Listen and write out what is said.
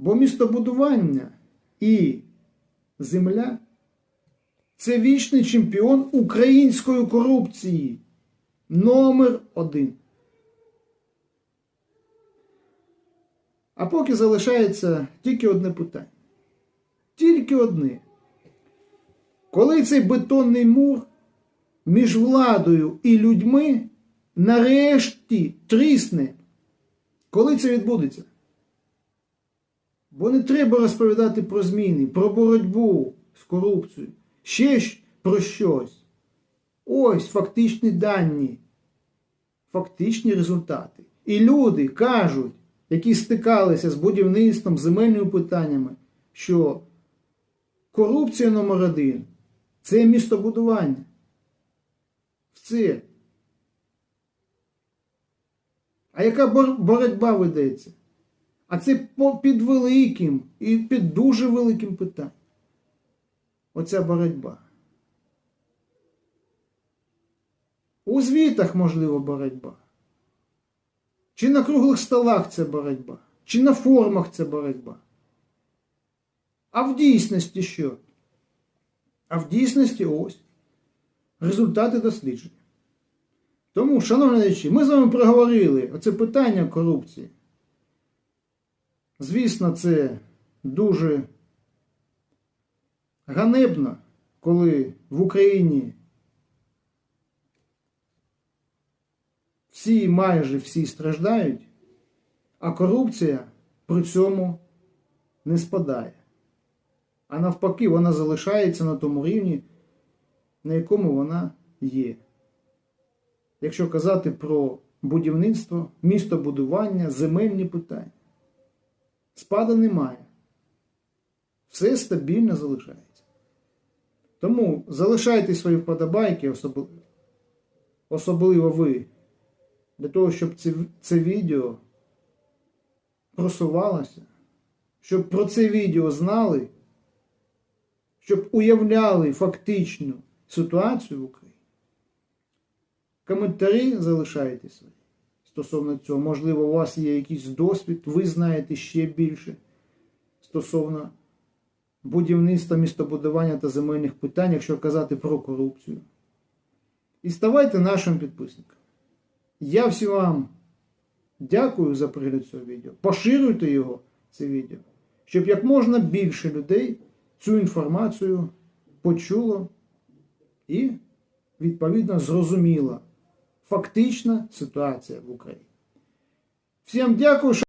Бо містобудування і земля це вічний чемпіон української корупції. Номер один. А поки залишається тільки одне питання. Тільки одне. Коли цей бетонний мур між владою і людьми нарешті трісне, коли це відбудеться? Бо не треба розповідати про зміни, про боротьбу з корупцією, ще про щось. Ось фактичні дані, фактичні результати. І люди кажуть, які стикалися з будівництвом, земельними питаннями, що корупція номер один це містобудування. Це. А яка боротьба ведеться? А це під великим і під дуже великим питанням. Оця боротьба. У звітах, можливо, боротьба. Чи на круглих столах це боротьба, чи на форумах це боротьба. А в дійсності що? А в дійсності ось результати дослідження. Тому, шановні глядачі, ми з вами проговорили оце питання корупції. Звісно, це дуже ганебно, коли в Україні всі майже всі страждають, а корупція при цьому не спадає. А навпаки, вона залишається на тому рівні, на якому вона є. Якщо казати про будівництво, містобудування, земельні питання. Спаду немає. Все стабільно залишається. Тому залишайте свої вподобайки, особливо, особливо ви, для того, щоб це, це відео просувалося, щоб про це відео знали, щоб уявляли фактичну ситуацію в Україні. Коментарі залишайте свої стосовно цього. Можливо, у вас є якийсь досвід, ви знаєте ще більше стосовно будівництва, містобудування та земельних питань, якщо казати про корупцію. І ставайте нашим підписником. Я всім вам дякую за перегляд цього відео. Поширюйте його, це відео, щоб як можна більше людей цю інформацію почуло і, відповідно, зрозуміло фактична ситуація в Україні. Всім дякую.